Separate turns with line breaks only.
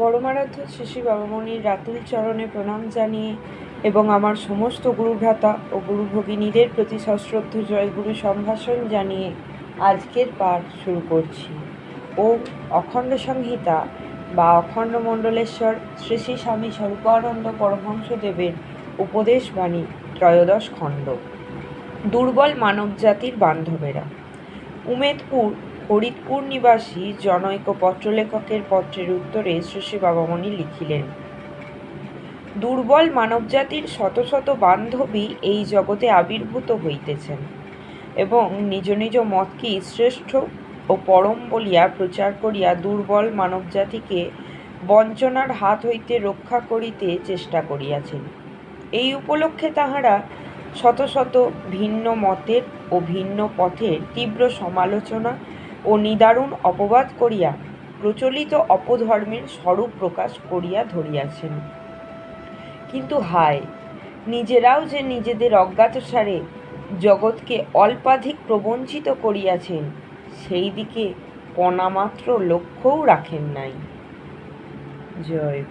পরমারাধ্য শ্রী বাবামণির রাতুল চরণে প্রণাম জানিয়ে এবং আমার সমস্ত গুরুভ্রাতা ও গুরু ভগিনীদের প্রতি সশ্রদ্ধ জয়গুরু সম্ভাষণ জানিয়ে আজকের পাঠ শুরু করছি। ও অখণ্ড সংহিতা বা অখণ্ড মণ্ডলেশ্বর শ্রী শ্রী স্বামী স্বরূপানন্দ পরমহংসদেবের উপদেশ বাণী ত্রয়োদশ খণ্ড। দুর্বল মানবজাতির বান্ধবেরা। উমেদপুর ফরিদপুর নিবাসী জনৈক পত্রলেখকের পত্রের উত্তরে শ্রী বাবামণি লিখিলেন, দুর্বল মানবজাতির শত শত বান্ধবী এই জগতে আবির্ভূত হইতেছেন এবং নিজ নিজ মতকেই শ্রেষ্ঠ ও পরম বলিয়া প্রচার করিয়া দুর্বল মানবজাতিকে বঞ্চনার হাত হইতে রক্ষা করিতে চেষ্টা করিয়াছেন। এই উপলক্ষে তাহারা শত শত ভিন্ন মতের ও ভিন্ন পথের তীব্র সমালোচনা ও নিদারুণ অপবাদ করিয়া প্রচলিত অপধর্মের স্বরূপ প্রকাশ করিয়া ধরিয়াছেন। কিন্তু হায়, নিজেরাও যে নিজেদের অজ্ঞাতসারে জগৎকে অল্পাধিক প্রবঞ্চিত করিয়াছেন, সেই দিকে কণামাত্র লক্ষ্যও রাখেন নাই। জয়